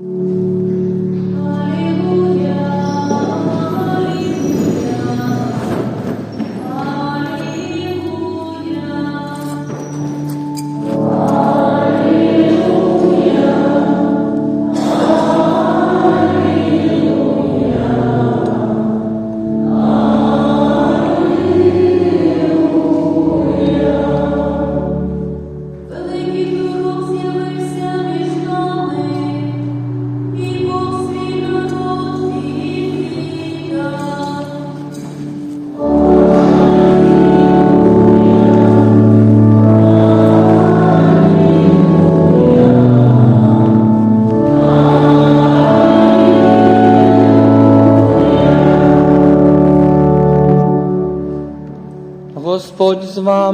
Великий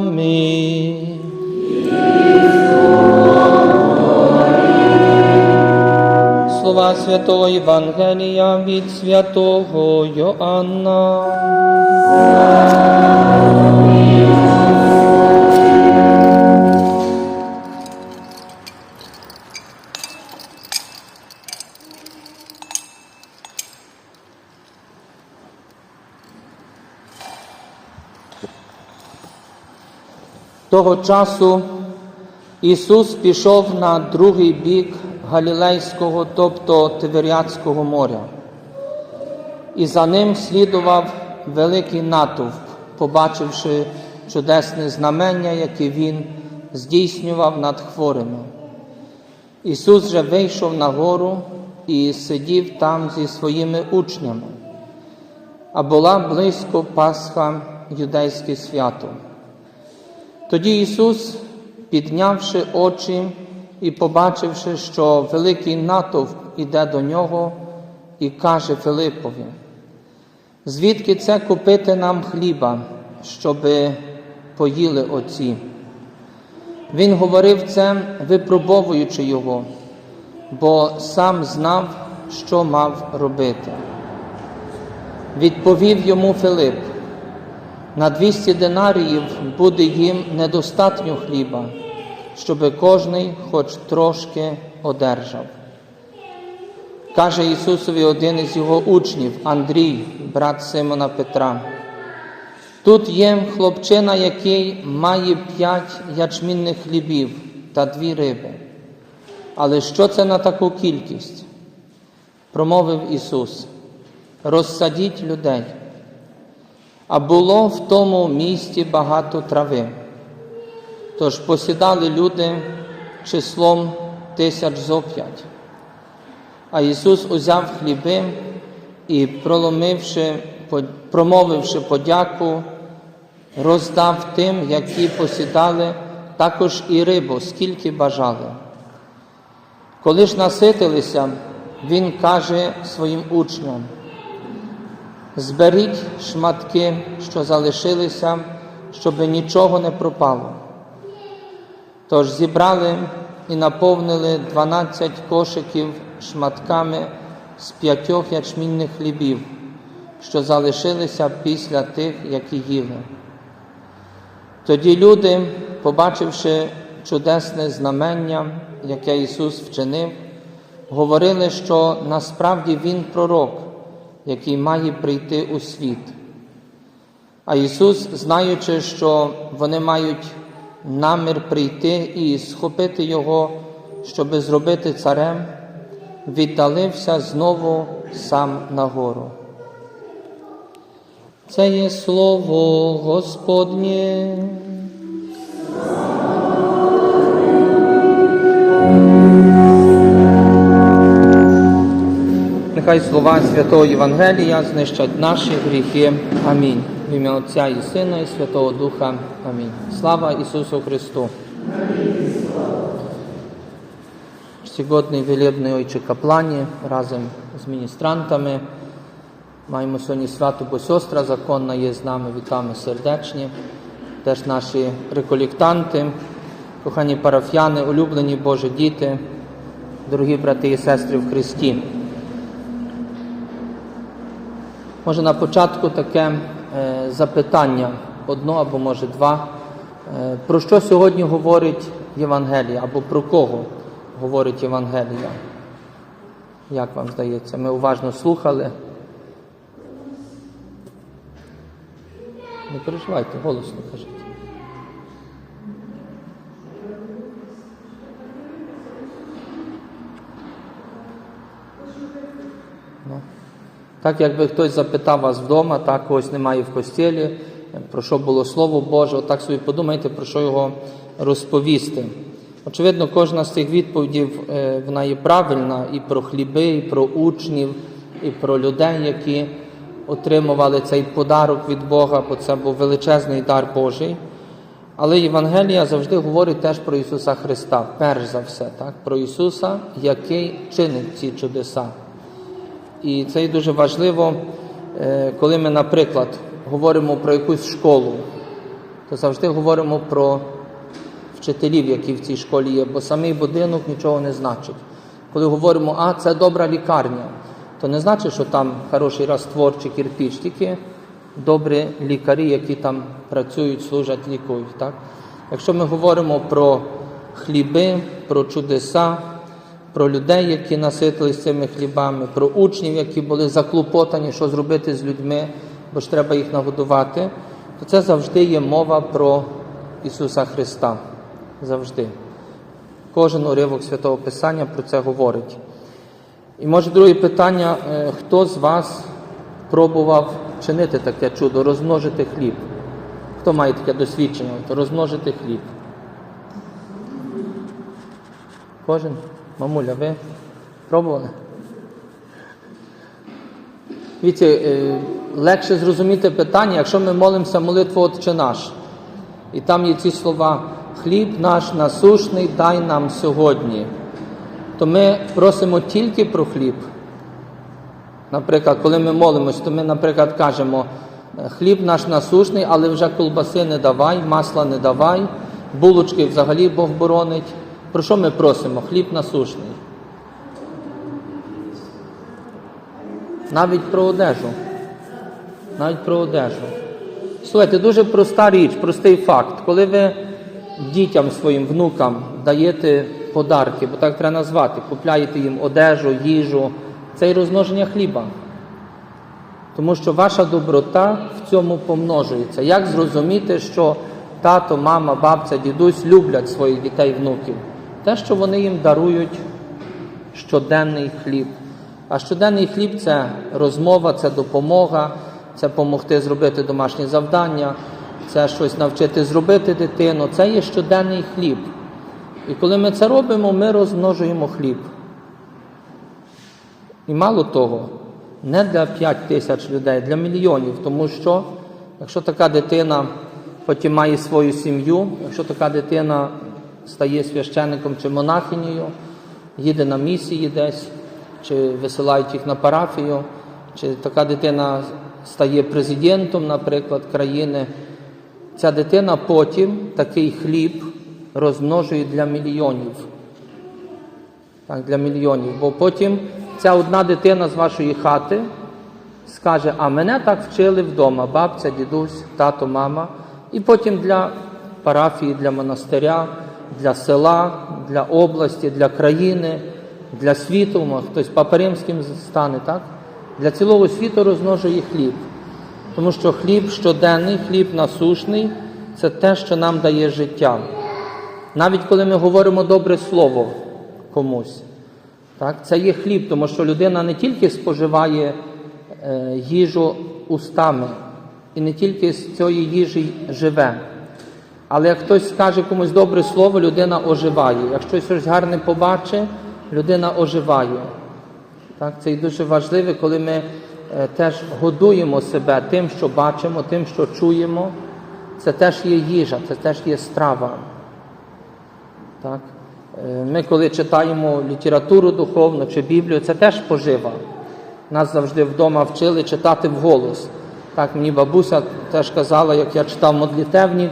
з вами. Слова святого Євангелія від святого Йоанна. Того часу Ісус пішов на другий бік Галілейського, тобто Тиверіадського моря, і за ним слідував великий натовп, побачивши чудесне знамення, яке Він здійснював над хворими. Ісус же вийшов на гору і сидів там зі своїми учнями, а була близько Пасха юдейське свято. Тоді Ісус, піднявши очі і побачивши, що великий натовп іде до нього, і каже Филипові, звідки це купити нам хліба, щоби поїли оці? Він говорив це, випробовуючи його, бо сам знав, що мав робити. Відповів йому Филип, на 200 динаріїв буде їм недостатньо хліба, щоби кожний хоч трошки одержав. Каже Ісусові один із його учнів, Андрій, брат Симона Петра. Тут є хлопчина, який має п'ять ячмінних хлібів та дві риби. Але що це на таку кількість? Промовив Ісус. Розсадіть людей. А було в тому місті багато трави. Тож посідали люди числом тисяч зо п'ять. А Ісус узяв хліби і, проломивши, промовивши подяку, роздав тим, які посідали, також і рибу, скільки бажали. Коли ж наситилися, Він каже своїм учням, Зберіть шматки, що залишилися, щоб нічого не пропало. Тож зібрали і наповнили 12 кошиків шматками з п'ятьох ячмінних хлібів, що залишилися після тих, які їли. Тоді люди, побачивши чудесне знамення, яке Ісус вчинив, говорили, що насправді Він пророк який має прийти у світ. А Ісус, знаючи, що вони мають намір прийти і схопити Його, щоби зробити царем, віддалився знову сам на гору. Це є слово Господнє. Нехай слова святого Євангелія знищать наші гріхи. Амінь. В ім'я Отця і Сина, і Святого Духа. Амінь. Слава Ісусу Христу. Сьогодні велебний Ойче Каплані разом з міністрантами. Маємо сьогодні свято, бо сестра законна є з нами, вітами сердечні. Теж наші реколіктанти, кохані парафіяни, улюблені Божі діти, дорогі брати і сестри в Христі. Може на початку таке е, запитання, одно або може два. Е, про що сьогодні говорить Євангелія, або про кого говорить Євангелія? Як вам здається? Ми уважно слухали. Не переживайте, голосно кажіть. Так, якби хтось запитав вас вдома, так когось немає в костілі, про що було Слово Боже, так собі подумайте, про що його розповісти. Очевидно, кожна з цих відповідей е, вона є правильна і про хліби, і про учнів, і про людей, які отримували цей подарок від Бога, бо це був величезний дар Божий. Але Євангелія завжди говорить теж про Ісуса Христа, перш за все, так? про Ісуса, який чинить ці чудеса. І це дуже важливо, е, коли ми, наприклад, говоримо про якусь школу, то завжди говоримо про вчителів, які в цій школі є, бо самий будинок нічого не значить. Коли говоримо, а це добра лікарня, то не значить, що там хороший раствор чи кирпіч, тільки добрі лікарі, які там працюють, служать, лікують. Так? Якщо ми говоримо про хліби, про чудеса, про людей, які наситились цими хлібами, про учнів, які були заклопотані, що зробити з людьми, бо ж треба їх нагодувати, то це завжди є мова про Ісуса Христа. Завжди. Кожен уривок Святого Писання про це говорить. І може друге питання, е, хто з вас пробував чинити таке чудо, розмножити хліб? Хто має таке досвідчення? Розмножити хліб? Кожен? Мамуля, ви пробували? Дивіться, е, легше зрозуміти питання, якщо ми молимося молитву Отче наш. І там є ці слова хліб наш насушний дай нам сьогодні. То ми просимо тільки про хліб. Наприклад, коли ми молимось, то ми, наприклад, кажемо, хліб наш насушний, але вже колбаси не давай, масла не давай, булочки взагалі Бог боронить. Про що ми просимо? Хліб насушний. Навіть про одежу. Навіть про одежу. Слухайте, дуже проста річ, простий факт. Коли ви дітям своїм внукам даєте подарки, бо так треба назвати, купляєте їм одежу, їжу, це і розмноження хліба. Тому що ваша доброта в цьому помножується. Як зрозуміти, що тато, мама, бабця, дідусь люблять своїх дітей, внуків? Те, що вони їм дарують щоденний хліб. А щоденний хліб це розмова, це допомога, це допомогти зробити домашні завдання, це щось навчити зробити дитину. Це є щоденний хліб. І коли ми це робимо, ми розмножуємо хліб. І мало того, не для 5 тисяч людей, для мільйонів, тому що якщо така дитина потім має свою сім'ю, якщо така дитина стає священником чи монахинею, їде на місії десь, чи висилають їх на парафію, чи така дитина стає президентом, наприклад, країни, ця дитина потім такий хліб розмножує для мільйонів. Так, для мільйонів. Бо потім ця одна дитина з вашої хати скаже, а мене так вчили вдома, бабця, дідусь, тато, мама. І потім для парафії, для монастиря, для села, для області, для країни, для світу, хтось Папа Римським стане, так? Для цілого світу розмножує хліб. Тому що хліб щоденний, хліб насушний це те, що нам дає життя. Навіть коли ми говоримо добре слово комусь, так, це є хліб, тому що людина не тільки споживає е, їжу устами і не тільки з цієї їжі живе. Але як хтось скаже комусь добре слово, людина оживає. Якщо щось гарне побачить, людина оживає. Так, це і дуже важливо, коли ми е, теж годуємо себе тим, що бачимо, тим, що чуємо. Це теж є їжа, це теж є страва. Так? Е, Ми, коли читаємо літературу духовну чи Біблію, це теж пожива. Нас завжди вдома вчили читати вголос. Так, мені бабуся теж казала, як я читав модлітевник,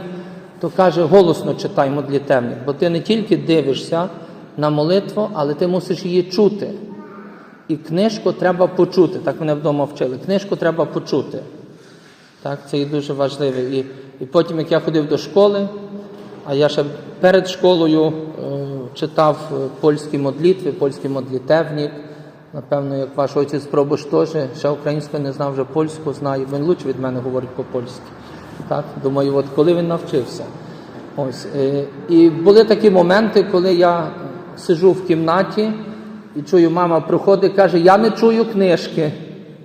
то каже, голосно читай модлітевник, бо ти не тільки дивишся на молитву, але ти мусиш її чути. І книжку треба почути. Так мене вдома вчили. Книжку треба почути. Так, це і дуже важливо. І, і потім, як я ходив до школи, а я ще перед школою е, читав е, польські модлітви, польський модлітевник, Напевно, як ваш отець Пробуш теж, ще українською не знав, вже польську знає, він лучше від мене говорить по-польськи. Так? Думаю, от коли він навчився. Ось. е, І були такі моменти, коли я сижу в кімнаті і чую, мама приходить і каже, я не чую книжки,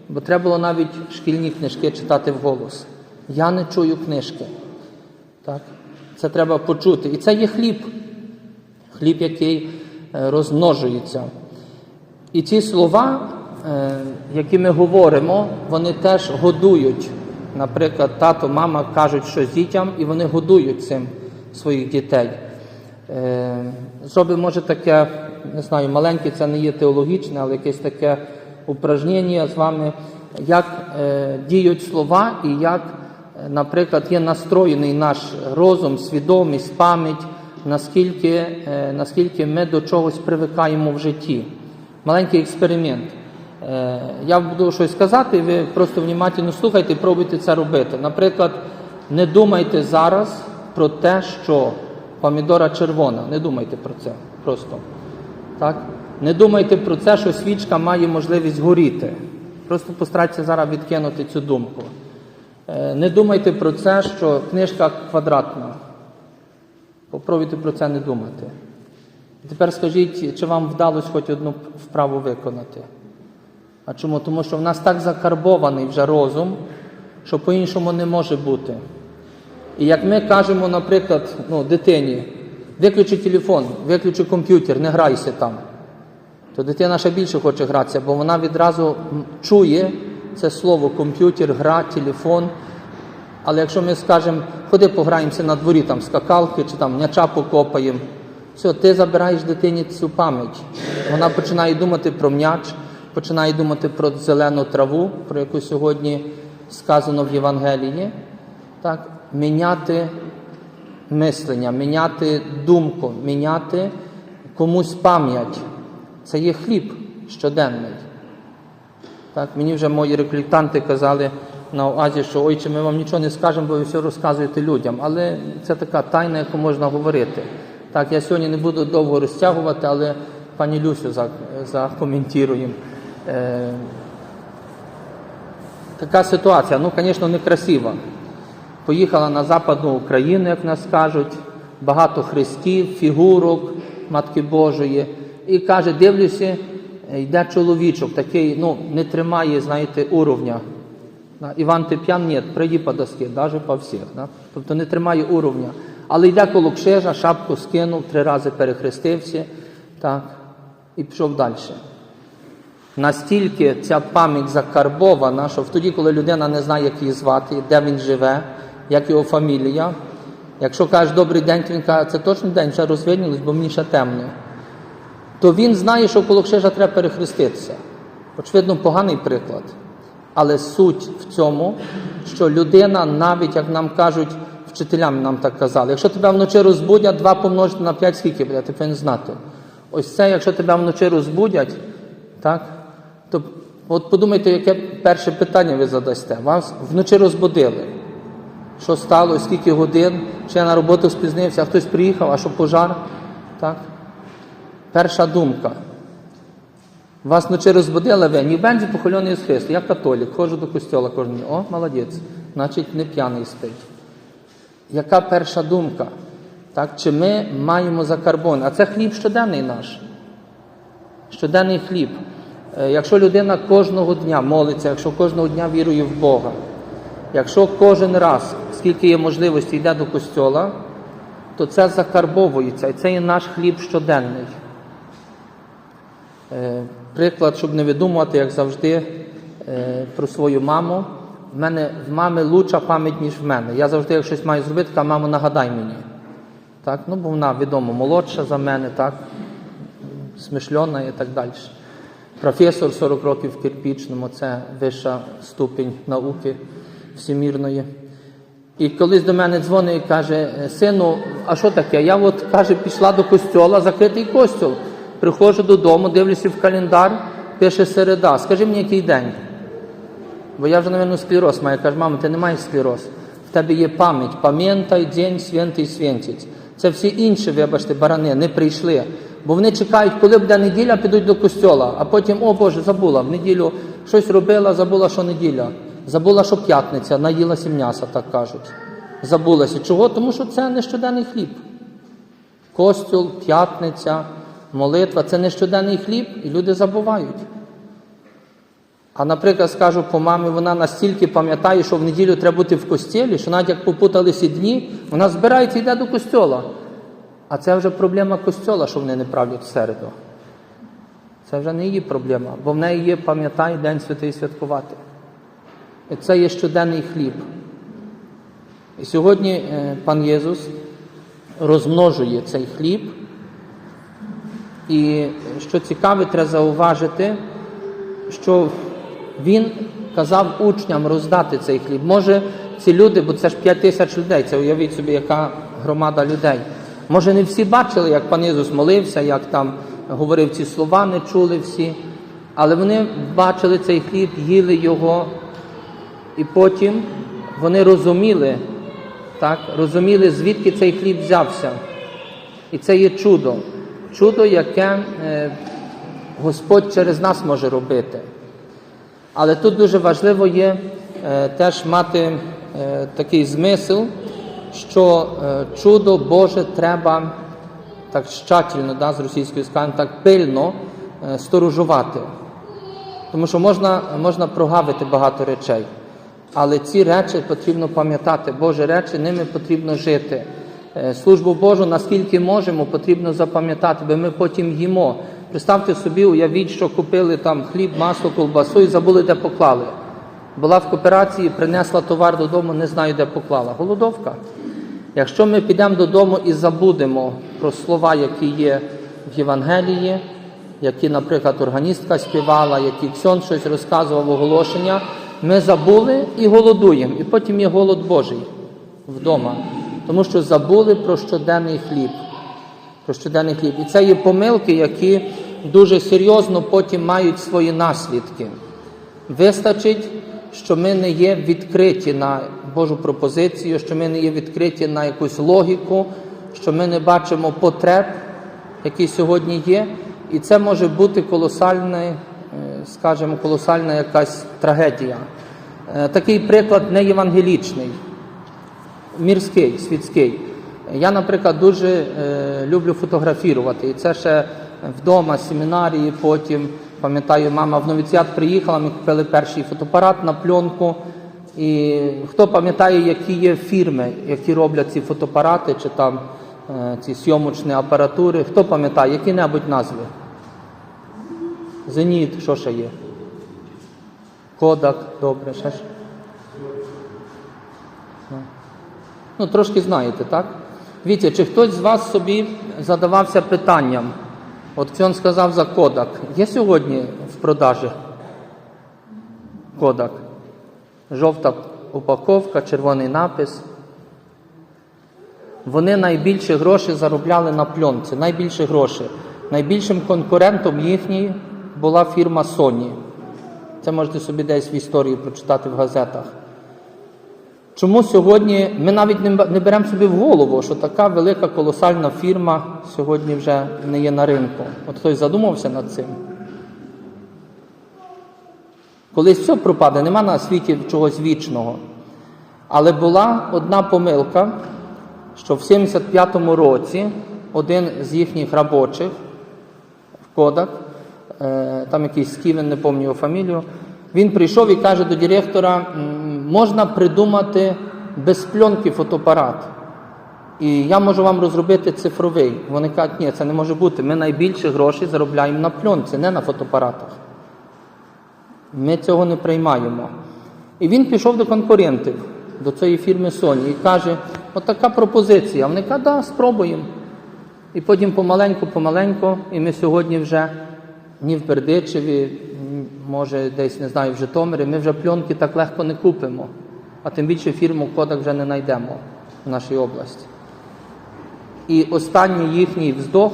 бо треба було навіть шкільні книжки читати вголос. Я не чую книжки. Так? Це треба почути. І це є хліб. Хліб, який е, розмножується. І ці слова, е, які ми говоримо, вони теж годують. Наприклад, тато, мама кажуть щось дітям, і вони годують цим своїх дітей. Е, Зробимо, може, таке, не знаю, маленьке, це не є теологічне, але якесь таке упражнення з вами, як е, діють слова і як, наприклад, є настроєний наш розум, свідомість, пам'ять, наскільки, е, наскільки ми до чогось привикаємо в житті. Маленький експеримент. Е, Я буду щось сказати, і ви просто внимательно слухайте і пробуйте це робити. Наприклад, не думайте зараз про те, що помідора червона. Не думайте про це просто. Так? Не думайте про це, що свічка має можливість горіти. Просто постарайтеся зараз відкинути цю думку. Е, Не думайте про це, що книжка квадратна. Попробуйте про це не думати. Тепер скажіть, чи вам вдалося хоч одну вправу виконати? А чому? Тому що в нас так закарбований вже розум, що по-іншому не може бути. І як ми кажемо, наприклад, ну, дитині, виключи телефон, виключи комп'ютер, не грайся там, то дитина ще більше хоче гратися, бо вона відразу чує це слово комп'ютер, гра, телефон. Але якщо ми скажемо, ходи пограємося на дворі, там скакалки чи там м'яча покопаємо, все, ти забираєш дитині цю пам'ять. Вона починає думати про м'яч, починає думати про зелену траву, про яку сьогодні сказано в Євангелії. Так? Міняти мислення, міняти думку, міняти комусь пам'ять. Це є хліб щоденний. Так, мені вже мої реклютанти казали на ОАЗі, що ой, чи ми вам нічого не скажемо, бо ви все розказуєте людям. Але це така тайна, яку можна говорити. Так, я сьогодні не буду довго розтягувати, але пані Люсю за- закоментуємо. Е, така ситуація, ну, звісно, некрасива. Поїхала на Западну Україну, як нас кажуть, багато хрестів, фігурок Матки Божої. І каже, дивлюся, йде чоловічок, такий, ну, не тримає, знаєте, уровня. Іван Теп'ян, ні, прийди по доске, навіть по всіх. Да? Тобто не тримає уровня. Але йде коло кшежа, шапку скинув, три рази перехрестився, так, і пішов далі. Настільки ця пам'ять закарбована, що тоді, коли людина не знає, як її звати, де він живе, як його фамілія, якщо кажеш добрий день, то він каже, це точно день, вже розвиднілось, бо мені ще темно. То він знає, що коло кшежа треба перехреститися. Очевидно, поганий приклад. Але суть в цьому, що людина, навіть як нам кажуть, вчителям нам так казали, якщо тебе вночі розбудять, 2 помножити на 5, скільки буде, ти повинен знати. Ось це, якщо тебе вночі розбудять, так, то от подумайте, яке перше питання ви задасте. Вас вночі розбудили. Що стало, скільки годин, чи я на роботу спізнився, хтось приїхав, а що пожар. Так? Перша думка. Вас вночі розбудили ви, ні бензі похолений з Христу. Я католік, ходжу до костьола кожен день. О, молодець, значить не п'яний спить. Яка перша думка? Так, чи ми маємо закарбон? А це хліб щоденний наш. Щоденний хліб. Е, Якщо людина кожного дня молиться, якщо кожного дня вірує в Бога, якщо кожен раз, скільки є можливості, йде до костьола, то це закарбовується, і це є наш хліб щоденний. Е, Приклад, щоб не видумувати, як завжди, е, про свою маму. В мене в мами лучша пам'ять, ніж в мене. Я завжди, як щось маю зробити, кажу, мамо, нагадай мені. Так? Ну, бо вона відомо молодша за мене, так? смишльона і так далі. Професор 40 років в кирпічному, це вища ступінь науки всемірної. І колись до мене дзвонить і каже, сину, а що таке? Я от каже, пішла до костьола, закритий костьол. Приходжу додому, дивлюся в календар, пише середа. Скажи мені, який день? Бо я вже, мабуть, склероз маю. Каже, мамо, ти не маєш склероз. В тебе є пам'ять. Пам'ятай день святий святець. Це всі інші, вибачте, барани не прийшли. Бо вони чекають, коли буде неділя, підуть до костьола, а потім, о Боже, забула, в неділю щось робила, забула, що неділя. Забула, що п'ятниця, наїлася м'яса, так кажуть. Забулася. Чого? Тому що це не щоденний хліб. Костюл, п'ятниця, молитва це не щоденний хліб, і люди забувають. А, наприклад, скажу по мамі, вона настільки пам'ятає, що в неділю треба бути в костілі, що навіть як попуталися дні, вона збирається і йде до костьола. А це вже проблема костьола, що вони не правлять середу. Це вже не її проблема, бо в неї є пам'ятай День Святий святкувати. І це є щоденний хліб. І сьогодні е, пан Єсус розмножує цей хліб. І що цікаве, треба зауважити, що він казав учням роздати цей хліб. Може, ці люди, бо це ж 5 тисяч людей, це уявіть собі, яка громада людей. Може, не всі бачили, як пан Ісус молився, як там говорив ці слова, не чули всі, але вони бачили цей хліб, їли його, і потім вони розуміли, так, розуміли, звідки цей хліб взявся. І це є чудо. Чудо, яке е, Господь через нас може робити. Але тут дуже важливо є е, теж мати е, такий змисл, що е, чудо Боже треба так щательно, да, з російською скажемо, так пильно е, сторожувати. Тому що можна, можна прогавити багато речей. Але ці речі потрібно пам'ятати, Божі речі, ними потрібно жити. Е, Службу Божу, наскільки можемо, потрібно запам'ятати, бо ми потім їмо. Представте собі, уявіть, що купили там хліб, масло, колбасу і забули, де поклали. Була в кооперації, принесла товар додому, не знаю, де поклала. Голодовка. Якщо ми підемо додому і забудемо про слова, які є в Євангелії, які, наприклад, органістка співала, які Ксьон щось розказував оголошення, ми забули і голодуємо. І потім є голод Божий вдома. Тому що забули про щоденний хліб. Про щоденний хліб. І це є помилки, які дуже серйозно потім мають свої наслідки. Вистачить, що ми не є відкриті на Божу пропозицію, що ми не є відкриті на якусь логіку, що ми не бачимо потреб, які сьогодні є. І це може бути колосальна, е, скажімо, колосальна якась трагедія. Е, Такий приклад не євангелічний, мірський, світський. Я, наприклад, дуже е, люблю фотографірувати. І це ще вдома, семінарії, потім, пам'ятаю, мама в новіціат приїхала, ми купили перший фотоапарат на пленку. І хто пам'ятає, які є фірми, які роблять ці фотоапарати чи там е, ці сйомочні апаратури, хто пам'ятає, які-небудь назви? Зеніт, що ще є? Кодак, добре, ще ж. Ну, трошки знаєте, так? Вітя, чи хтось з вас собі задавався питанням? От Ксьон сказав за Кодак. Є сьогодні в продажі Кодак? Жовта упаковка, червоний напис. Вони найбільше грошей заробляли на пленці, найбільше грошей. Найбільшим конкурентом їхній була фірма Sony. Це можете собі десь в історії прочитати в газетах. Чому сьогодні ми навіть не беремо собі в голову, що така велика колосальна фірма сьогодні вже не є на ринку? От хтось задумався над цим. Колись все пропаде, нема на світі чогось вічного. Але була одна помилка, що в 75-му році один з їхніх робочих в Кодак, е, там якийсь Сківен, не пам'ятаю його фамілію, він прийшов і каже до директора, можна придумати без пленки фотоапарат. І я можу вам розробити цифровий. Вони кажуть, ні, це не може бути. Ми найбільше грошей заробляємо на пленці, не на фотоапаратах. Ми цього не приймаємо. І він пішов до конкурентів, до цієї фірми Sony і каже: от така пропозиція. Вони кажуть, да, спробуємо. І потім помаленьку, помаленьку, і ми сьогодні вже ні в Бердичеві, може десь не знаю, в Житомирі, ми вже пленки так легко не купимо. А тим більше фірму Кодак вже не знайдемо в нашій області. І останній їхній вздох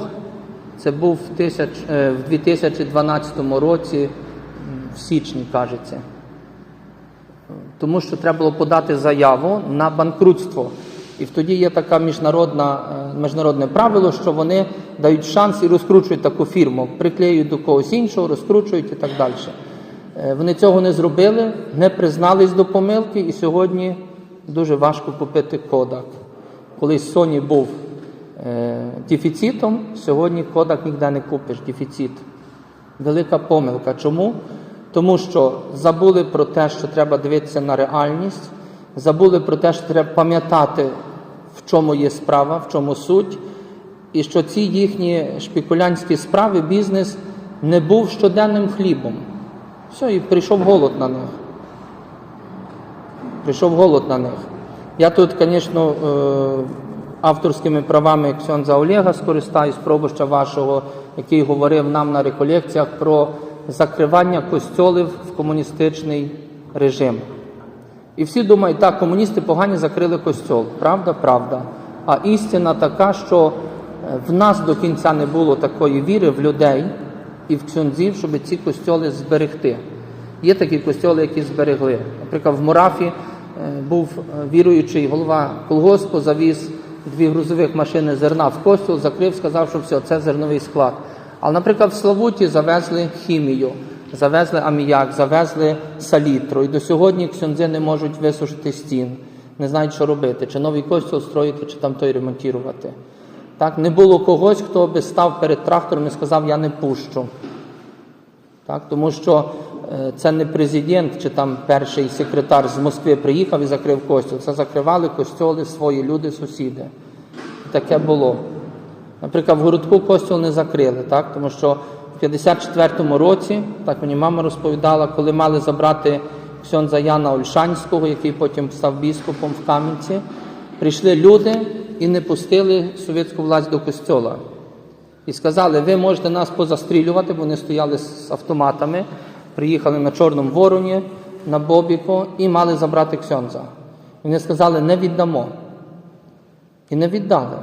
це був в, тисяч, е, в 2012 році, в січні, кажеться. Тому що треба було подати заяву на банкрутство. І тоді є таке міжнародне правило, що вони дають шанс і розкручують таку фірму, приклеюють до когось іншого, розкручують і так далі. Е, Вони цього не зробили, не признались до помилки, і сьогодні дуже важко купити Кодак. Колись Sony був е, дефіцитом, сьогодні Кодак ніде не купиш, дефіцит. Велика помилка. Чому? Тому що забули про те, що треба дивитися на реальність, забули про те, що треба пам'ятати, в чому є справа, в чому суть, і що ці їхні шпекулянські справи, бізнес не був щоденним хлібом. Все, і прийшов голод на них. Прийшов голод на них. Я тут, звісно, е, авторськими правами Ксьонза Олега скористаюсь, пробуща вашого, який говорив нам на реколекціях про закривання костьолів в комуністичний режим. І всі думають, так, комуністи погані закрили костьол. Правда, правда. А істина така, що е, в нас до кінця не було такої віри в людей і в ксьонзів, щоб ці костьоли зберегти. Є такі костьоли, які зберегли. Наприклад, в Мурафі е, був е, віруючий голова колгоспу, завіз дві грузових машини зерна в костюл, закрив, сказав, що все, це зерновий склад. Але, наприклад, в Славуті завезли хімію, завезли аміяк, завезли салітру. І до сьогодні ксьонзи не можуть висушити стін, не знають, що робити, чи новий костюл строїти, чи там той ремонтувати. Так, не було когось, хто би став перед трактором і сказав, я не пущу. Так, тому що е, це не президент чи там перший секретар з Москви приїхав і закрив костюл. Це закривали костьоли свої люди, сусіди. Таке було. Наприклад, в городку костюл не закрили, так? тому що в 54-му році, так мені мама розповідала, коли мали забрати ксьонза Яна Ольшанського, який потім став біскупом в Кам'янці, прийшли люди і не пустили совєтську власть до костьола. І сказали, ви можете нас позастрілювати, бо вони стояли з автоматами, приїхали на Чорному Вороні, на Бобіко і мали забрати Ксьонза. Вони сказали, не віддамо. І не віддали.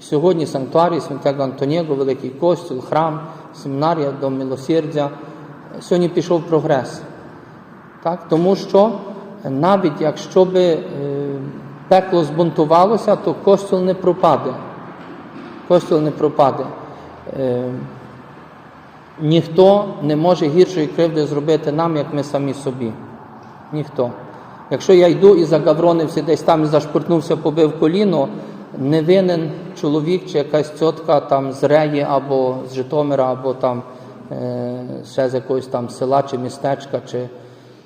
Сьогодні санктуарій Святого Антоніго, Великий Костюл, храм, семінарія, Дом Милосердя. Сьогодні пішов прогрес. Так? Тому що навіть якщо би е, пекло збунтувалося, то костюл не пропаде. Костюл не пропаде. Е, ніхто не може гіршої кривди зробити нам, як ми самі собі. Ніхто. Якщо я йду і загавронився десь там і зашпортнувся, побив коліно, не винен чоловік чи якась тітка там з Реї або з Житомира, або там е, ще з якогось там села чи містечка, чи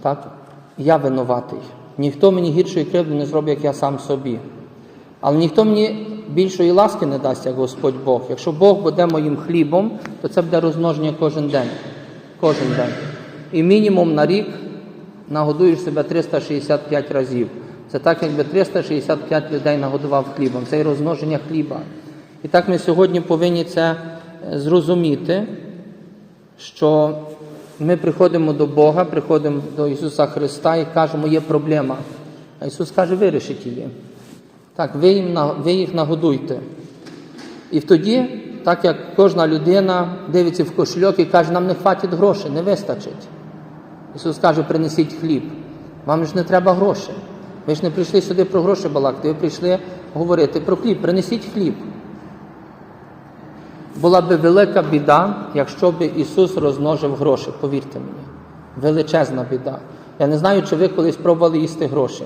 так, я винуватий. Ніхто мені гіршої кривди не зробить, як я сам собі. Але ніхто мені більшої ласки не дасть, як Господь Бог. Якщо Бог буде моїм хлібом, то це буде розмноження кожен день. Кожен день. І мінімум на рік нагодуєш себе 365 разів. Це так, якби 365 людей нагодував хлібом. Це і розмноження хліба. І так ми сьогодні повинні це е, зрозуміти, що ми приходимо до Бога, приходимо до Ісуса Христа і кажемо, є проблема. А Ісус каже, вирішіть її. Так, ви, їм, ви їх нагодуйте. І тоді, так як кожна людина дивиться в кошельок і каже, нам не хватить грошей, не вистачить. Ісус каже, принесіть хліб. Вам ж не треба грошей. Ви ж не прийшли сюди про гроші балакати, ви прийшли говорити про хліб. Принесіть хліб. Була би велика біда, якщо б Ісус розмножив гроші, повірте мені. Величезна біда. Я не знаю, чи ви колись пробували їсти гроші.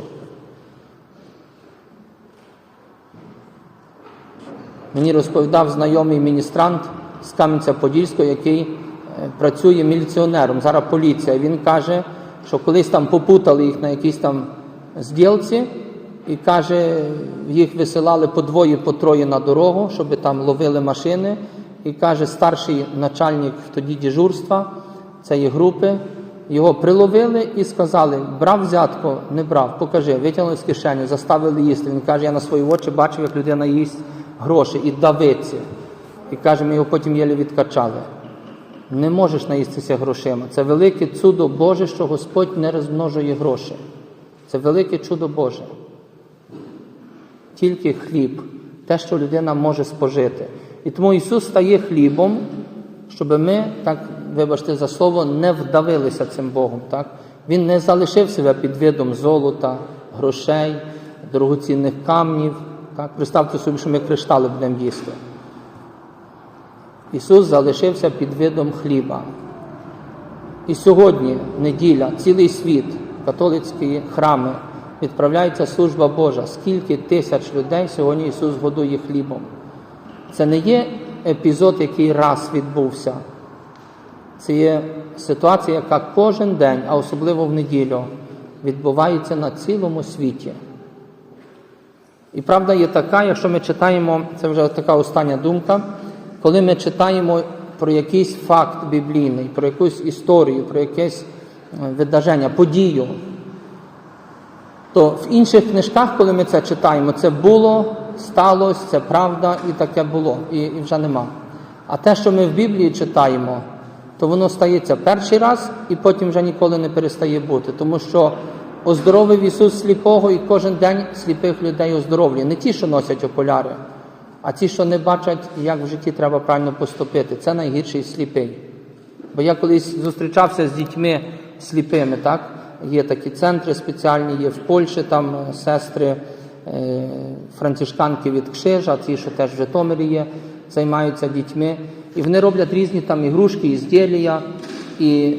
Мені розповідав знайомий міністрант з Кам'янця-Подільського, який е, працює міліціонером, зараз поліція. Він каже, що колись там попутали їх на якійсь там зділці, і каже, їх висилали по двоє, по троє на дорогу, щоб там ловили машини. І каже, старший начальник тоді дежурства цієї групи, його приловили і сказали, брав взятку, не брав, покажи, витягнули з кишені, заставили їсти. Він каже, я на свої очі бачив, як людина їсть гроші і давиться. І каже, ми його потім єлі відкачали. Не можеш наїстися грошима. Це велике чудо Боже, що Господь не розмножує гроші. Це велике чудо Боже. Тільки хліб, те, що людина може спожити. І тому Ісус стає хлібом, щоб ми, так, вибачте за слово, не вдавилися цим Богом. Так? Він не залишив себе під видом золота, грошей, дорогоцінних камнів. Так? Представте собі, що ми криштали будемо їсти. Ісус залишився під видом хліба. І сьогодні, неділя, цілий світ, католицькі храми, відправляється служба Божа. Скільки тисяч людей сьогодні Ісус годує хлібом. Це не є епізод, який раз відбувся. Це є ситуація, яка кожен день, а особливо в неділю, відбувається на цілому світі. І правда є така, якщо ми читаємо, це вже така остання думка, коли ми читаємо про якийсь факт біблійний, про якусь історію, про якесь видаження, подію, то в інших книжках, коли ми це читаємо, це було, сталося, це правда і таке було, і, і вже нема. А те, що ми в Біблії читаємо, то воно стається перший раз і потім вже ніколи не перестає бути. Тому що оздоровив Ісус сліпого і кожен день сліпих людей оздоровлює. Не ті, що носять окуляри, а ті, що не бачать, як в житті треба правильно поступити. Це найгірший сліпий. Бо я колись зустрічався з дітьми сліпими, так? Є такі центри спеціальні, є в Польщі там е, сестри е, францишканки від Кшижа, ті, що теж в Житомирі є, займаються дітьми. І вони роблять різні там ігрушки, ізділля. І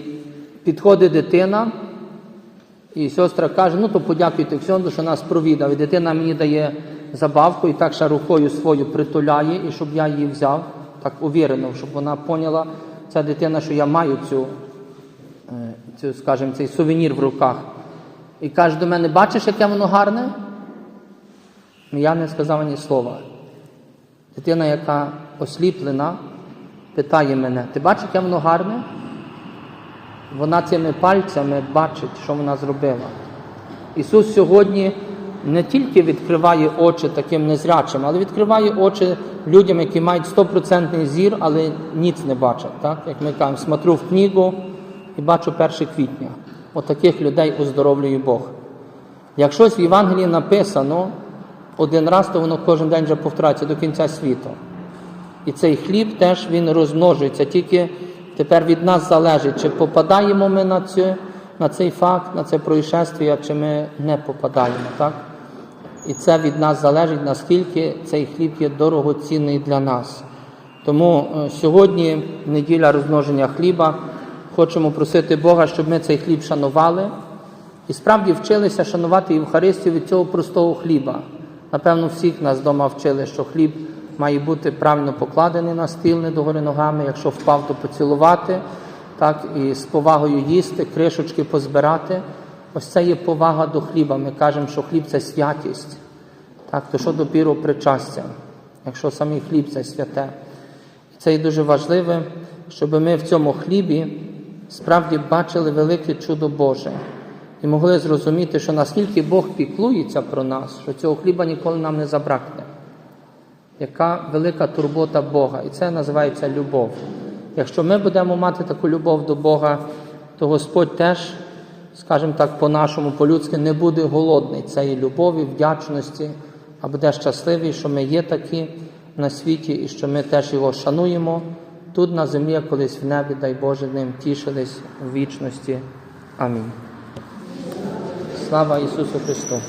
підходить дитина, і сестра каже, ну то подякуйте Ксьонду, що нас провідав. І дитина мені дає забавку і так ще рукою свою притуляє, і щоб я її взяв, так увірено, щоб вона поняла, ця дитина, що я маю цю, е, цю скажімо, цей сувенір в руках. І каже до мене, бачиш, яке воно гарне? Я не сказав ні слова. Дитина, яка осліплена, питає мене, ти бачиш, яке воно гарне? Вона цими пальцями бачить, що вона зробила. Ісус сьогодні не тільки відкриває очі таким незрячим, але відкриває очі людям, які мають стопроцентний зір, але ніц не бачать. Так? Як ми кажемо, смотрю в книгу і бачу 1 квітня. От людей оздоровлює Бог. Як щось в Євангелії написано один раз, то воно кожен день вже повторяється до кінця світу. І цей хліб теж він розмножується. Тільки тепер від нас залежить, чи попадаємо ми на, цю, на цей факт, на це происшествие, чи ми не попадаємо. Так? І це від нас залежить, наскільки цей хліб є дорогоцінний для нас. Тому е, сьогодні, неділя розмноження хліба, хочемо просити Бога, щоб ми цей хліб шанували і справді вчилися шанувати Євхаристію від цього простого хліба. Напевно, всіх нас вдома вчили, що хліб має бути правильно покладений на стіл, не догори ногами, якщо впав, то поцілувати, так, і з повагою їсти, кришечки позбирати. Ось це є повага до хліба. Ми кажемо, що хліб це святість. Так, то що допіру причастя, якщо самий хліб це святе. Це є дуже важливе, щоб ми в цьому хлібі справді бачили велике чудо Боже і могли зрозуміти, що наскільки Бог піклується про нас, що цього хліба ніколи нам не забракне. Яка велика турбота Бога, і це називається любов. Якщо ми будемо мати таку любов до Бога, то Господь теж, скажімо так, по-нашому, по-людськи, не буде голодний цієї любові, вдячності, а буде щасливий, що ми є такі на світі і що ми теж його шануємо тут на землі, а колись в небі, дай Боже, ним тішились в вічності. Амінь. Слава Ісусу Христу!